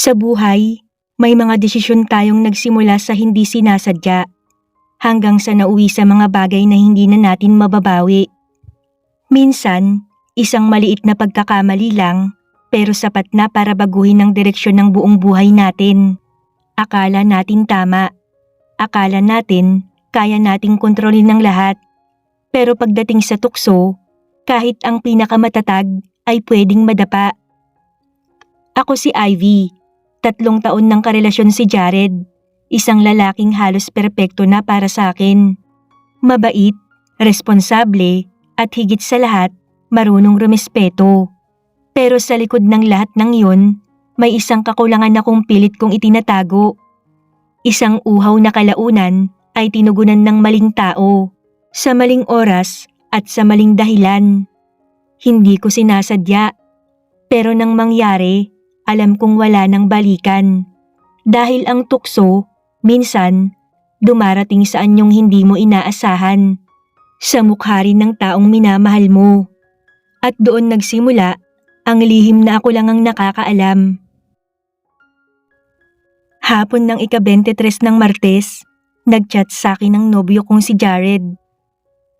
Sa buhay, may mga desisyon tayong nagsimula sa hindi sinasadya hanggang sa nauwi sa mga bagay na hindi na natin mababawi. Minsan, isang maliit na pagkakamali lang pero sapat na para baguhin ang direksyon ng buong buhay natin. Akala natin tama. Akala natin kaya nating kontrolin ng lahat. Pero pagdating sa tukso, kahit ang pinakamatatag ay pwedeng madapa. Ako si Ivy. Tatlong taon ng karelasyon si Jared. Isang lalaking halos perpekto na para sa akin. Mabait, responsable, at higit sa lahat, marunong rumespeto. Pero sa likod ng lahat ng iyon, may isang kakulangan akong pilit kong itinatago. Isang uhaw na kalaunan ay tinugunan ng maling tao, sa maling oras at sa maling dahilan. Hindi ko sinasadya, pero nang mangyari, alam kong wala nang balikan. Dahil ang tukso, minsan, dumarating sa anyong hindi mo inaasahan. Sa mukha rin ng taong minamahal mo. At doon nagsimula, ang lihim na ako lang ang nakakaalam. Hapon ng ika-23 ng Martes, nagchat sa akin ng nobyo kong si Jared.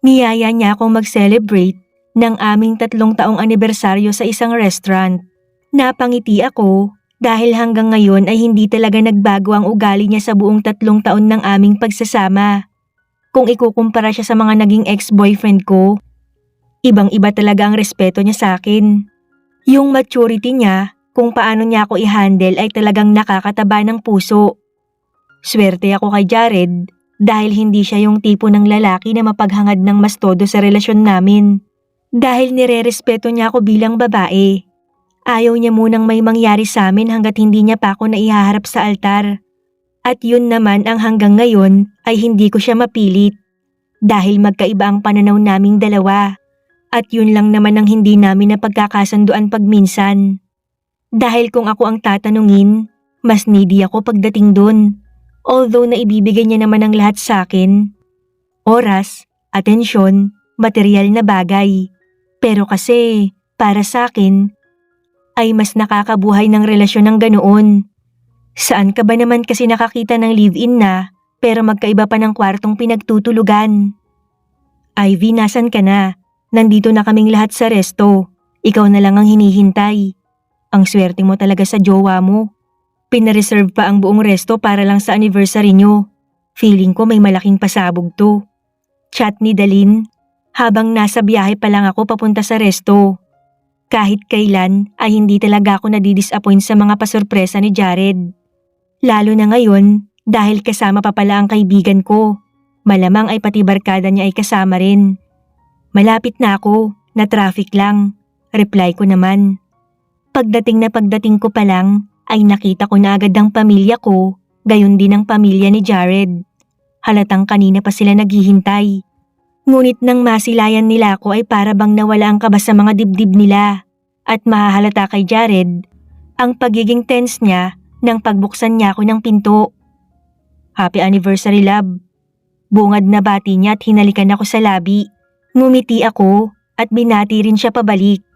Niyaya niya akong mag-celebrate ng aming tatlong taong anibersaryo sa isang restaurant. Napangiti ako dahil hanggang ngayon ay hindi talaga nagbago ang ugali niya sa buong tatlong taon ng aming pagsasama. Kung ikukumpara siya sa mga naging ex-boyfriend ko, ibang-iba talaga ang respeto niya sa akin. Yung maturity niya kung paano niya ako i-handle ay talagang nakakataba ng puso. Swerte ako kay Jared dahil hindi siya yung tipo ng lalaki na mapaghangad ng mas todo sa relasyon namin. Dahil nire-respeto niya ako bilang babae. Ayaw niya munang may mangyari sa amin hanggat hindi niya pa ako naihaharap sa altar. At yun naman ang hanggang ngayon ay hindi ko siya mapilit. Dahil magkaiba ang pananaw naming dalawa. At yun lang naman ang hindi namin napagkakasanduan pagminsan. Dahil kung ako ang tatanungin, mas needy ako pagdating dun. Although na ibibigay niya naman ang lahat sa akin. Oras, atensyon, material na bagay. Pero kasi, para sa akin, ay mas nakakabuhay ng relasyon ng ganoon. Saan ka ba naman kasi nakakita ng live-in na pero magkaiba pa ng kwartong pinagtutulugan? Ivy, nasan ka na? Nandito na kaming lahat sa resto. Ikaw na lang ang hinihintay. Ang swerte mo talaga sa jowa mo. Pinareserve pa ang buong resto para lang sa anniversary nyo. Feeling ko may malaking pasabog to. Chat ni Dalin habang nasa biyahe pa lang ako papunta sa resto. Kahit kailan ay hindi talaga ako nadidisappoint sa mga pasurpresa ni Jared. Lalo na ngayon dahil kasama pa pala ang kaibigan ko. Malamang ay pati barkada niya ay kasama rin. Malapit na ako, na traffic lang. Reply ko naman. Pagdating na pagdating ko pa lang ay nakita ko na agad ang pamilya ko, gayon din ang pamilya ni Jared. Halatang kanina pa sila naghihintay. Ngunit nang masilayan nila ako ay para bang nawala ang kaba sa mga dibdib nila. At mahahalata kay Jared ang pagiging tense niya nang pagbuksan niya ako ng pinto. Happy anniversary love. Bungad na bati niya at hinalikan ako sa labi. Ngumiti ako at binati rin siya pabalik.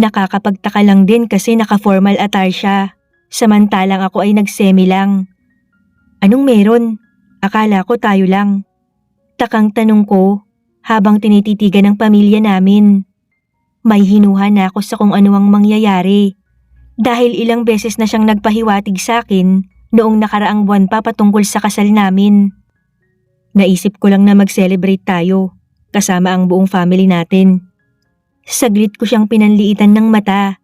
Nakakapagtaka lang din kasi naka-formal attire siya. Samantalang ako ay nagsemi lang. Anong meron? Akala ko tayo lang. Takang tanong ko habang tinititigan ng pamilya namin. May hinuha na ako sa kung ano ang mangyayari. Dahil ilang beses na siyang nagpahiwatig sa akin noong nakaraang buwan pa patungkol sa kasal namin. Naisip ko lang na mag-celebrate tayo kasama ang buong family natin. Saglit ko siyang pinanliitan ng mata.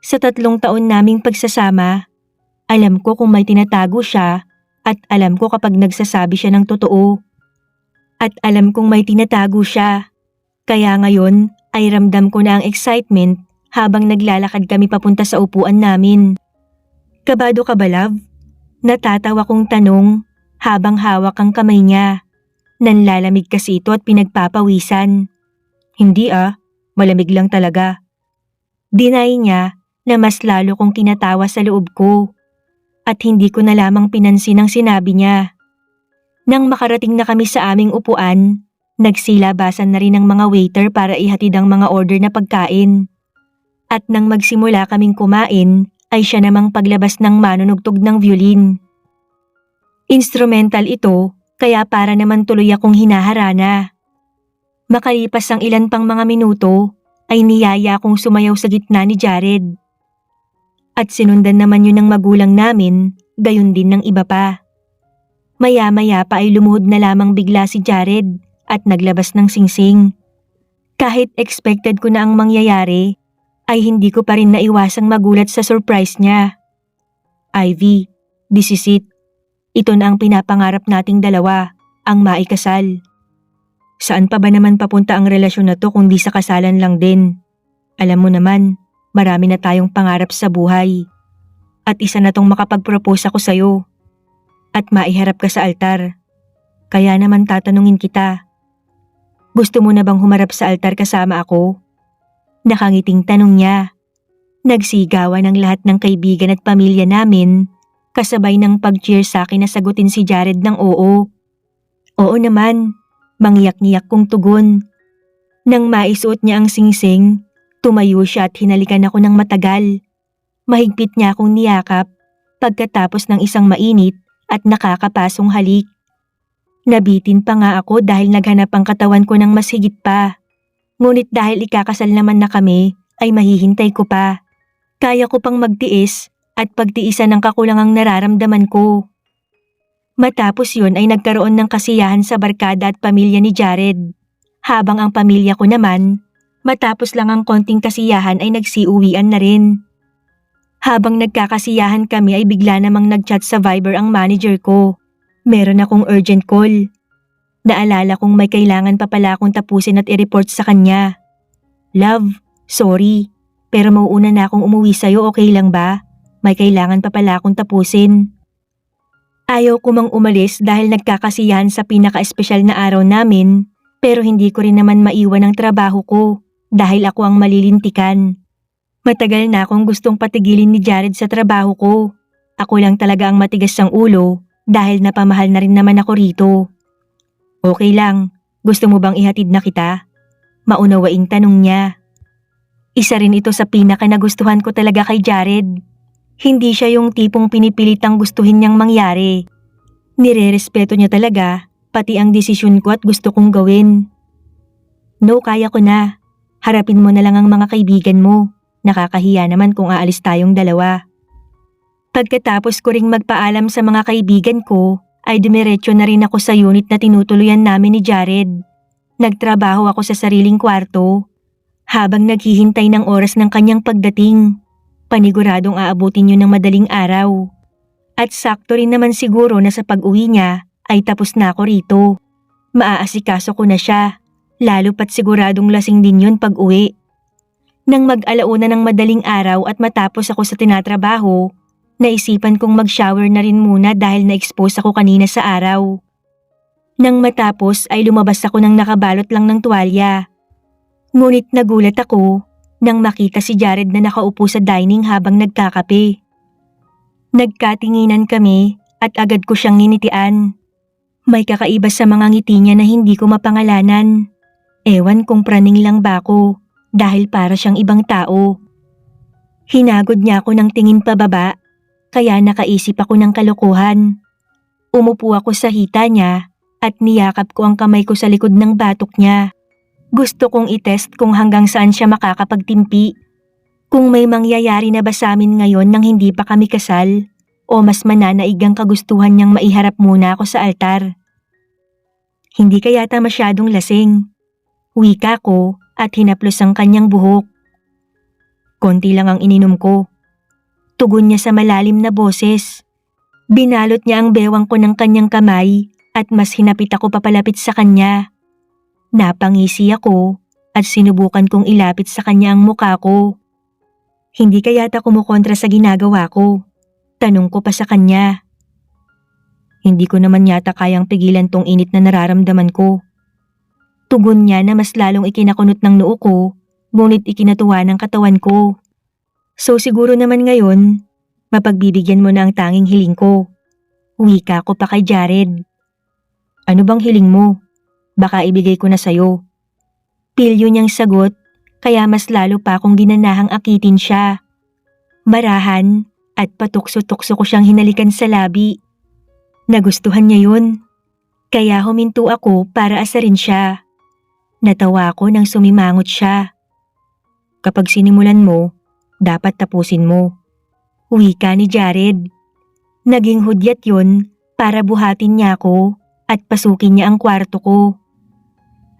Sa tatlong taon naming pagsasama, alam ko kung may tinatago siya at alam ko kapag nagsasabi siya ng totoo. At alam kong may tinatago siya. Kaya ngayon ay ramdam ko na ang excitement habang naglalakad kami papunta sa upuan namin. Kabado ka ba, love? Natatawa kong tanong habang hawak ang kamay niya. Nanlalamig kasi ito at pinagpapawisan. Hindi ah, malamig lang talaga. Dinay niya na mas lalo kong kinatawa sa loob ko. At hindi ko na lamang pinansin ang sinabi niya. Nang makarating na kami sa aming upuan, nagsilabasan na rin ang mga waiter para ihatid ang mga order na pagkain. At nang magsimula kaming kumain, ay siya namang paglabas ng manunugtog ng violin. Instrumental ito, kaya para naman tuloy akong hinaharana. Makalipas ang ilan pang mga minuto, ay niyaya akong sumayaw sa gitna ni Jared. At sinundan naman yun ng magulang namin, gayon din ng iba pa. Maya-maya pa ay lumuhod na lamang bigla si Jared at naglabas ng singsing. Kahit expected ko na ang mangyayari, ay hindi ko pa rin naiwasang magulat sa surprise niya. Ivy, this is it. Ito na ang pinapangarap nating dalawa, ang maikasal. Saan pa ba naman papunta ang relasyon na to kung di sa kasalan lang din? Alam mo naman, marami na tayong pangarap sa buhay. At isa na tong makapag-propose ako sa'yo. At maiharap ka sa altar. Kaya naman tatanungin kita. Gusto mo na bang humarap sa altar kasama ako? Nakangiting tanong niya. Nagsigawan ang lahat ng kaibigan at pamilya namin kasabay ng pag-cheer sa akin na sagutin si Jared ng oo. Oo naman, mangyak-ngiyak kong tugon. Nang maisuot niya ang singsing, tumayo siya at hinalikan ako ng matagal. Mahigpit niya akong niyakap pagkatapos ng isang mainit at nakakapasong halik. Nabitin pa nga ako dahil naghanap ang katawan ko ng mas higit pa. Ngunit dahil ikakasal naman na kami, ay mahihintay ko pa. Kaya ko pang magtiis at pagtiisan ng kakulangang nararamdaman ko. Matapos yun ay nagkaroon ng kasiyahan sa barkada at pamilya ni Jared. Habang ang pamilya ko naman, matapos lang ang konting kasiyahan ay nagsiuwian na rin. Habang nagkakasiyahan kami ay bigla namang nagchat sa Viber ang manager ko. Meron akong urgent call. Naalala kong may kailangan pa pala akong tapusin at i-report sa kanya. Love, sorry, pero mauuna na akong umuwi sa'yo okay lang ba? May kailangan pa pala akong tapusin. Ayaw ko mang umalis dahil nagkakasiyahan sa pinaka-espesyal na araw namin, pero hindi ko rin naman maiwan ang trabaho ko dahil ako ang malilintikan. Matagal na akong gustong patigilin ni Jared sa trabaho ko. Ako lang talaga ang matigas ang ulo dahil napamahal na rin naman ako rito. Okay lang, gusto mo bang ihatid na kita? Maunawaing tanong niya. Isa rin ito sa pinaka nagustuhan ko talaga kay Jared. Hindi siya yung tipong pinipilitang gustuhin niyang mangyari. Nire-respeto niya talaga, pati ang desisyon ko at gusto kong gawin. No, kaya ko na. Harapin mo na lang ang mga kaibigan mo. Nakakahiya naman kung aalis tayong dalawa. Pagkatapos ko ring magpaalam sa mga kaibigan ko, ay dumiretso na rin ako sa unit na tinutuluyan namin ni Jared. Nagtrabaho ako sa sariling kwarto. Habang naghihintay ng oras ng kanyang pagdating, paniguradong aabutin yun ng madaling araw. At sakto rin naman siguro na sa pag-uwi niya ay tapos na ako rito. Maaasikaso ko na siya, lalo pat siguradong lasing din yun pag uwi. Nang mag-alauna ng madaling araw at matapos ako sa tinatrabaho, naisipan kong mag-shower na rin muna dahil na-expose ako kanina sa araw. Nang matapos ay lumabas ako ng nakabalot lang ng tuwalya. Ngunit nagulat ako nang makita si Jared na nakaupo sa dining habang nagkakape. Nagkatinginan kami at agad ko siyang nginitian. May kakaiba sa mga ngiti niya na hindi ko mapangalanan. Ewan kung praning lang ba ako dahil para siyang ibang tao. Hinagod niya ako ng tingin pababa kaya nakaisip ako ng kalokohan. Umupo ako sa hita niya at niyakap ko ang kamay ko sa likod ng batok niya. Gusto kong itest kung hanggang saan siya makakapagtimpi. Kung may mangyayari na ba sa amin ngayon nang hindi pa kami kasal o mas mananaig ang kagustuhan niyang maiharap muna ako sa altar. Hindi ka yata masyadong lasing. Wika ko at hinaplos ang kanyang buhok. Konti lang ang ininom ko. Tugon niya sa malalim na boses. Binalot niya ang bewang ko ng kanyang kamay at mas hinapit ako papalapit sa kanya. Napangisi ako at sinubukan kong ilapit sa kanya ang muka ko. Hindi ka yata kumukontra sa ginagawa ko. Tanong ko pa sa kanya. Hindi ko naman yata kayang pigilan tong init na nararamdaman ko. Tugon niya na mas lalong ikinakunot ng noo ko, ngunit ikinatuwa ng katawan ko. So siguro naman ngayon, mapagbibigyan mo na ang tanging hiling ko. Wika ko pa kay Jared. Ano bang hiling mo? Baka ibigay ko na sa'yo. Pilyo niyang sagot, kaya mas lalo pa akong ginanahang akitin siya. marahan, at patukso-tukso ko siyang hinalikan sa labi. Nagustuhan niya yun. Kaya huminto ako para asarin siya. Natawa ako nang sumimangot siya. Kapag sinimulan mo, dapat tapusin mo. Wika ni Jared. Naging hudyat yun para buhatin niya ako at pasukin niya ang kwarto ko.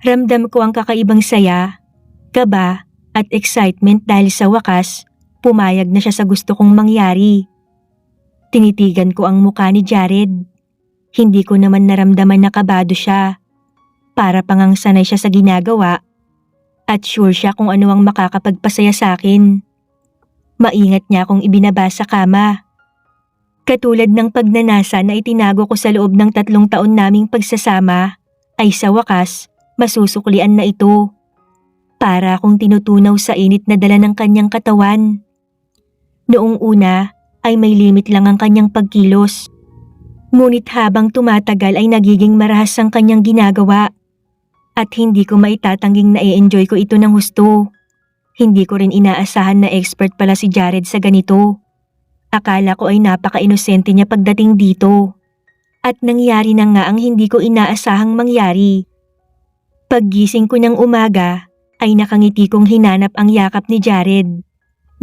Ramdam ko ang kakaibang saya, kaba at excitement dahil sa wakas, pumayag na siya sa gusto kong mangyari. Tinitigan ko ang muka ni Jared. Hindi ko naman naramdaman na kabado siya. Para pangang sanay siya sa ginagawa at sure siya kung ano ang makakapagpasaya sa akin. Maingat niya akong ibinaba sa kama. Katulad ng pagnanasa na itinago ko sa loob ng tatlong taon naming pagsasama, ay sa wakas, masusuklian na ito. Para akong tinutunaw sa init na dala ng kanyang katawan. Noong una ay may limit lang ang kanyang pagkilos. Ngunit habang tumatagal ay nagiging marahas ang kanyang ginagawa. At hindi ko maitatanging na i-enjoy ko ito ng husto. Hindi ko rin inaasahan na expert pala si Jared sa ganito. Akala ko ay napaka-inosente niya pagdating dito. At nangyari na nga ang hindi ko inaasahang mangyari. Paggising ko ng umaga, ay nakangiti kong hinanap ang yakap ni Jared.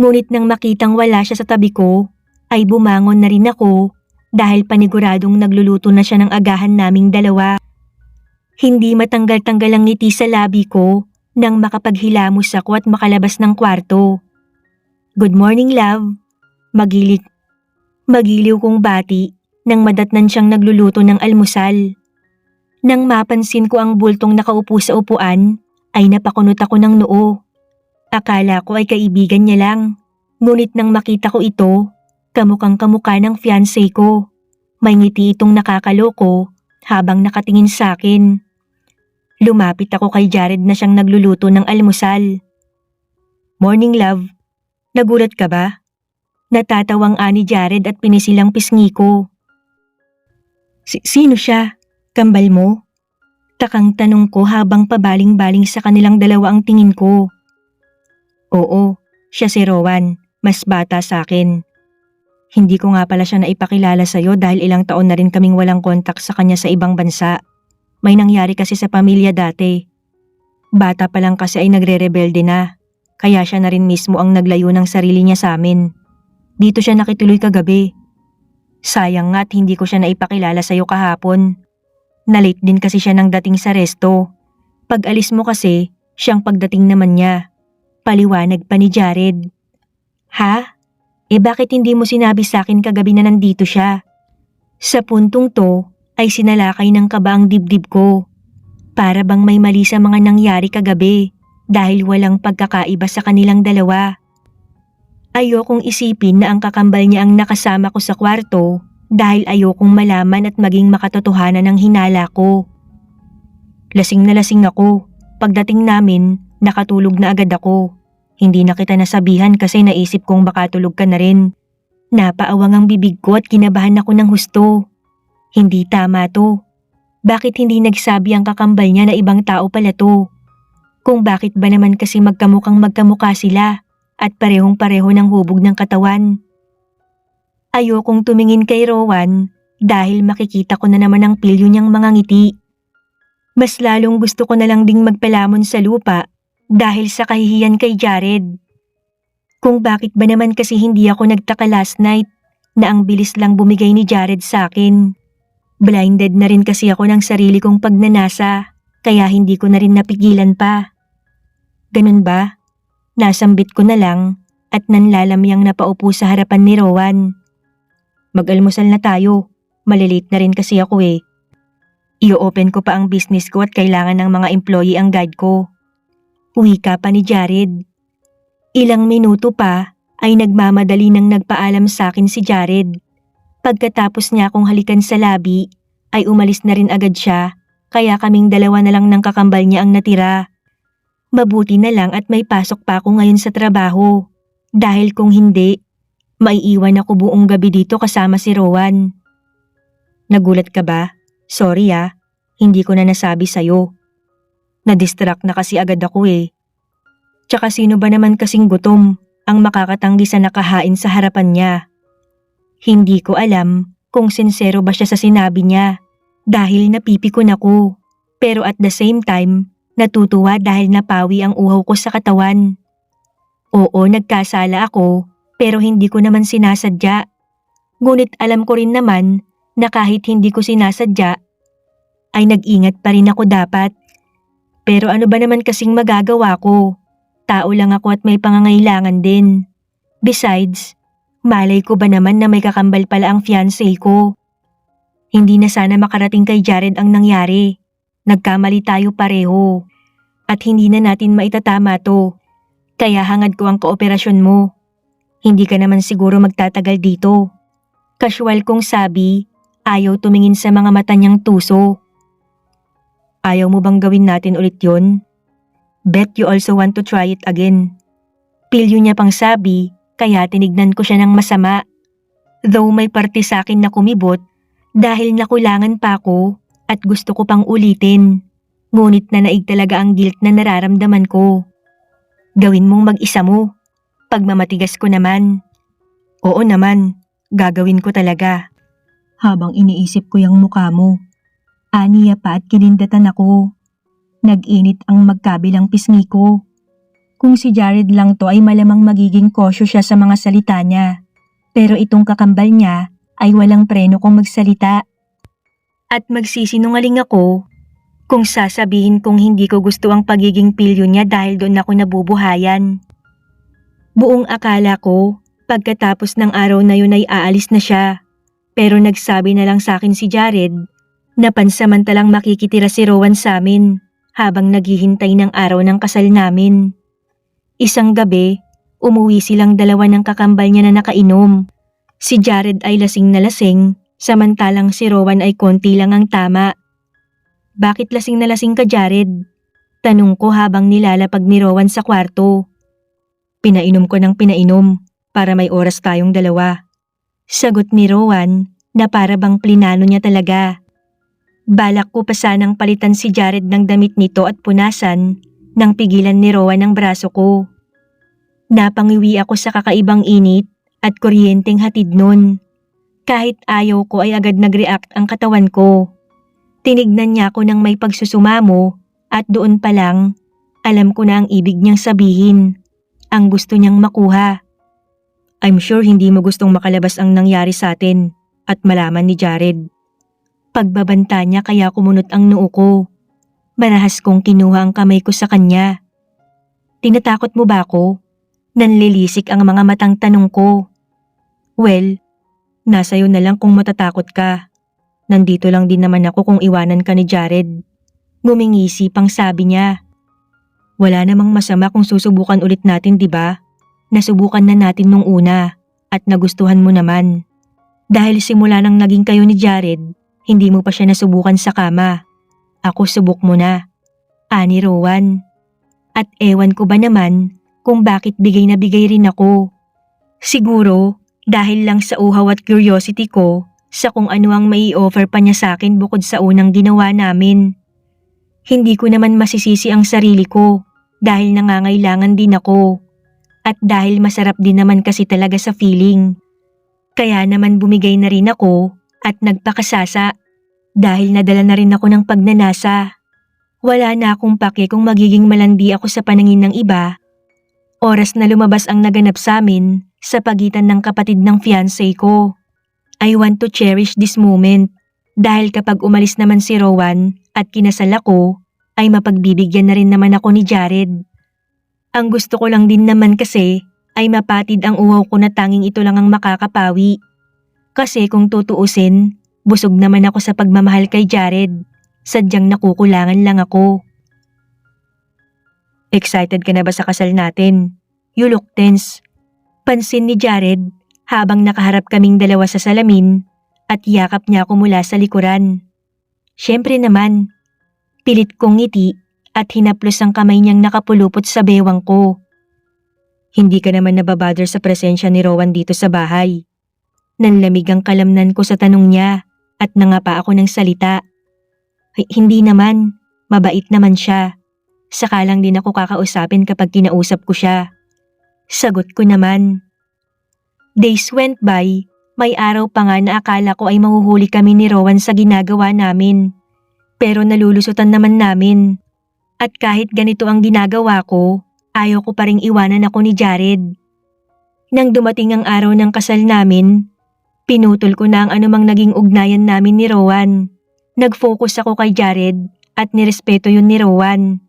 Ngunit nang makitang wala siya sa tabi ko, ay bumangon na rin ako dahil paniguradong nagluluto na siya ng agahan naming dalawa. Hindi matanggal-tanggal ang ngiti sa labi ko nang makapaghilamos ako at makalabas ng kwarto. Good morning, love. Magilit. Magiliw kong bati nang madatnan siyang nagluluto ng almusal. Nang mapansin ko ang bultong nakaupo sa upuan, ay napakunot ako ng noo. Akala ko ay kaibigan niya lang. Ngunit nang makita ko ito, kamukang kamukha ng fiancé ko. May ngiti itong nakakaloko habang nakatingin sa akin. Lumapit ako kay Jared na siyang nagluluto ng almusal. Morning love, nagulat ka ba? Natatawang ani Jared at pinisilang pisngi ko. Si- sino siya? Kambal mo? Takang tanong ko habang pabaling-baling sa kanilang dalawa ang tingin ko. Oo, siya si Rowan, mas bata sa akin. Hindi ko nga pala siya naipakilala sa'yo dahil ilang taon na rin kaming walang kontak sa kanya sa ibang bansa. May nangyari kasi sa pamilya dati. Bata pa lang kasi ay nagre-rebelde na, kaya siya na rin mismo ang naglayo ng sarili niya sa amin. Dito siya nakituloy kagabi. Sayang nga't hindi ko siya naipakilala sa'yo kahapon. Nalate din kasi siya ng dating sa resto. Pag alis mo kasi, siyang pagdating naman niya. Paliwanag pa ni Jared. Ha? Eh bakit hindi mo sinabi sa akin kagabi na nandito siya? Sa puntong to ay sinalakay ng kaba ang dibdib ko. Para bang may mali sa mga nangyari kagabi dahil walang pagkakaiba sa kanilang dalawa. Ayokong isipin na ang kakambal niya ang nakasama ko sa kwarto dahil ayokong malaman at maging makatotohanan ng hinala ko. Lasing na lasing ako. Pagdating namin, nakatulog na agad ako. Hindi na kita nasabihan kasi naisip kong baka tulog ka na rin. Napaawang ang bibig ko at kinabahan ako ng husto. Hindi tama to. Bakit hindi nagsabi ang kakambal niya na ibang tao pala to? Kung bakit ba naman kasi magkamukhang magkamukha sila at parehong pareho ng hubog ng katawan. Ayokong tumingin kay Rowan dahil makikita ko na naman ang pilyo niyang mga ngiti. Mas lalong gusto ko na lang ding magpalamon sa lupa dahil sa kahihiyan kay Jared. Kung bakit ba naman kasi hindi ako nagtaka last night na ang bilis lang bumigay ni Jared sa akin. Blinded na rin kasi ako ng sarili kong pagnanasa kaya hindi ko na rin napigilan pa. Ganun ba? Nasambit ko na lang at nanlalamyang napaupo sa harapan ni Rowan. Mag-almusal na tayo. Malilate na rin kasi ako eh. I-open ko pa ang business ko at kailangan ng mga employee ang guide ko. Uwi ka pa ni Jared. Ilang minuto pa ay nagmamadali nang nagpaalam sa akin si Jared. Pagkatapos niya akong halikan sa labi, ay umalis na rin agad siya, kaya kaming dalawa na lang ng kakambal niya ang natira. Mabuti na lang at may pasok pa ako ngayon sa trabaho. Dahil kung hindi, maiiwan ako buong gabi dito kasama si Rowan. Nagulat ka ba? Sorry ah, hindi ko na nasabi sa'yo. Na-distract na kasi agad ako eh. Tsaka sino ba naman kasing gutom ang makakatanggi sa nakahain sa harapan niya. Hindi ko alam kung sincero ba siya sa sinabi niya dahil napipikon ako. Pero at the same time, natutuwa dahil napawi ang uhaw ko sa katawan. Oo, nagkasala ako pero hindi ko naman sinasadya. Ngunit alam ko rin naman na kahit hindi ko sinasadya, ay nag-ingat pa rin ako dapat. Pero ano ba naman kasing magagawa ko? Tao lang ako at may pangangailangan din. Besides, malay ko ba naman na may kakambal pala ang fiancé ko? Hindi na sana makarating kay Jared ang nangyari. Nagkamali tayo pareho. At hindi na natin maitatama to. Kaya hangad ko ang kooperasyon mo. Hindi ka naman siguro magtatagal dito. Casual kong sabi, ayaw tumingin sa mga mata niyang tuso. Ayaw mo bang gawin natin ulit yon? Bet you also want to try it again. Pilyo niya pang sabi, kaya tinignan ko siya ng masama. Though may parte sa akin na kumibot, dahil nakulangan pa ako at gusto ko pang ulitin. Ngunit na naig talaga ang guilt na nararamdaman ko. Gawin mong mag-isa mo. Pagmamatigas ko naman. Oo naman, gagawin ko talaga. Habang iniisip ko yung mukha mo, aniya pa at kinindatan ako. Nag-init ang magkabilang pisngi ko. Kung si Jared lang to ay malamang magiging kosyo siya sa mga salita niya. Pero itong kakambal niya ay walang preno kung magsalita. At magsisinungaling ako kung sasabihin kong hindi ko gusto ang pagiging pilyo niya dahil doon ako nabubuhayan. Buong akala ko, pagkatapos ng araw na yun ay aalis na siya. Pero nagsabi na lang sa akin si Jared na pansamantalang makikitira si Rowan sa amin habang naghihintay ng araw ng kasal namin. Isang gabi, umuwi silang dalawa ng kakambal niya na nakainom. Si Jared ay lasing na lasing, samantalang si Rowan ay konti lang ang tama. Bakit lasing na lasing ka Jared? Tanong ko habang nilalapag ni Rowan sa kwarto. Pinainom ko ng pinainom para may oras tayong dalawa. Sagot ni Rowan na para bang plinano niya talaga. Balak ko pa sanang palitan si Jared ng damit nito at punasan nang pigilan ni Rowan ang braso ko. Napangiwi ako sa kakaibang init at kuryenteng hatid nun. Kahit ayaw ko ay agad nag-react ang katawan ko. Tinignan niya ako ng may pagsusumamo at doon pa lang, alam ko na ang ibig niyang sabihin. Ang gusto niyang makuha. I'm sure hindi mo gustong makalabas ang nangyari sa atin at malaman ni Jared. Pagbabanta niya kaya kumunot ang noo ko. Marahas kong kinuha ang kamay ko sa kanya. Tinatakot mo ba ako? Nanlilisik ang mga matang tanong ko. Well, nasa iyo na lang kung matatakot ka. Nandito lang din naman ako kung iwanan ka ni Jared. Ngumingisi pang sabi niya. Wala namang masama kung susubukan ulit natin, di ba? Nasubukan na natin nung una at nagustuhan mo naman. Dahil simula nang naging kayo ni Jared, hindi mo pa siya nasubukan sa kama. Ako subok mo na. Ani Rowan. At ewan ko ba naman kung bakit bigay na bigay rin ako. Siguro dahil lang sa uhaw at curiosity ko sa kung ano ang mai offer pa niya sa akin bukod sa unang ginawa namin. Hindi ko naman masisisi ang sarili ko dahil nangangailangan din ako. At dahil masarap din naman kasi talaga sa feeling. Kaya naman bumigay na rin ako at nagpakasasa dahil nadala na rin ako ng pagnanasa. Wala na akong pake kung magiging malandi ako sa panangin ng iba. Oras na lumabas ang naganap sa amin sa pagitan ng kapatid ng fiancé ko. I want to cherish this moment dahil kapag umalis naman si Rowan at kinasal ako, ay mapagbibigyan na rin naman ako ni Jared. Ang gusto ko lang din naman kasi ay mapatid ang uhaw ko na tanging ito lang ang makakapawi. Kasi kung tutuusin, busog naman ako sa pagmamahal kay Jared. Sadyang nakukulangan lang ako. Excited ka na ba sa kasal natin? You look tense. Pansin ni Jared habang nakaharap kaming dalawa sa salamin at yakap niya ako mula sa likuran. Siyempre naman, pilit kong ngiti at hinaplos ang kamay niyang nakapulupot sa bewang ko. Hindi ka naman nababother sa presensya ni Rowan dito sa bahay. Nanlamig ang kalamnan ko sa tanong niya at nangapa ako ng salita. H- hindi naman, mabait naman siya. Saka lang din ako kakausapin kapag kinausap ko siya. Sagot ko naman. Days went by, may araw pa nga na akala ko ay mahuhuli kami ni Rowan sa ginagawa namin. Pero nalulusutan naman namin. At kahit ganito ang ginagawa ko, ayaw ko pa ring iwanan ako ni Jared. Nang dumating ang araw ng kasal namin, pinutol ko na ang anumang naging ugnayan namin ni Rowan. Nag-focus ako kay Jared at nirespeto yun ni Rowan.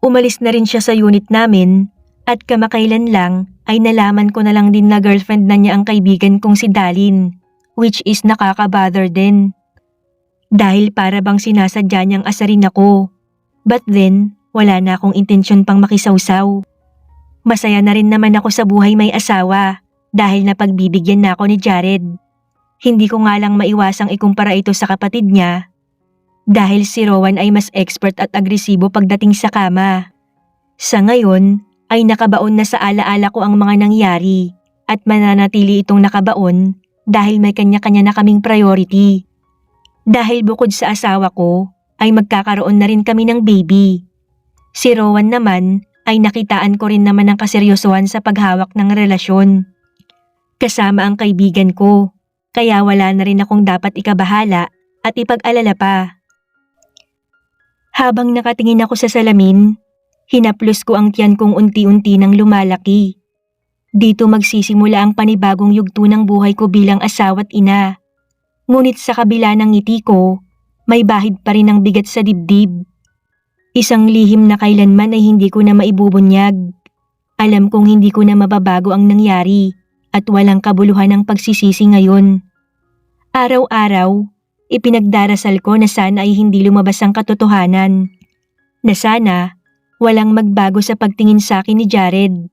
Umalis na rin siya sa unit namin at kamakailan lang ay nalaman ko na lang din na girlfriend na niya ang kaibigan kong si Dalin, which is nakaka-bother din. Dahil para bang sinasadya niyang asarin ako. But then, wala na akong intensyon pang makisawsaw. Masaya na rin naman ako sa buhay may asawa dahil napagbibigyan na ako ni Jared. Hindi ko nga lang maiwasang ikumpara ito sa kapatid niya dahil si Rowan ay mas expert at agresibo pagdating sa kama. Sa ngayon, ay nakabaon na sa alaala ko ang mga nangyari at mananatili itong nakabaon dahil may kanya-kanya na kaming priority. Dahil bukod sa asawa ko, ay magkakaroon na rin kami ng baby. Si Rowan naman ay nakitaan ko rin naman ng kaseryosohan sa paghawak ng relasyon. Kasama ang kaibigan ko, kaya wala na rin akong dapat ikabahala at ipag-alala pa. Habang nakatingin ako sa salamin, hinaplos ko ang tiyan kong unti-unti nang lumalaki. Dito magsisimula ang panibagong yugto ng buhay ko bilang asawa't ina. Ngunit sa kabila ng ngiti ko, may bahid pa rin ang bigat sa dibdib. Isang lihim na kailanman ay hindi ko na maibubunyag. Alam kong hindi ko na mababago ang nangyari at walang kabuluhan ang pagsisisi ngayon. Araw-araw, ipinagdarasal ko na sana ay hindi lumabas ang katotohanan. Na sana, walang magbago sa pagtingin sa akin ni Jared.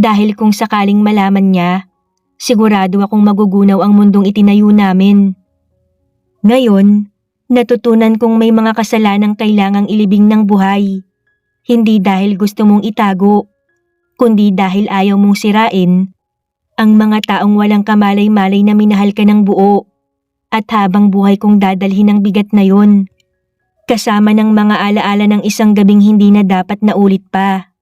Dahil kung sakaling malaman niya, sigurado akong magugunaw ang mundong itinayo namin. Ngayon, natutunan kong may mga kasalanang kailangang ilibing ng buhay. Hindi dahil gusto mong itago, kundi dahil ayaw mong sirain ang mga taong walang kamalay-malay na minahal ka ng buo at habang buhay kong dadalhin ang bigat na yon. Kasama ng mga alaala ng isang gabing hindi na dapat na ulit pa.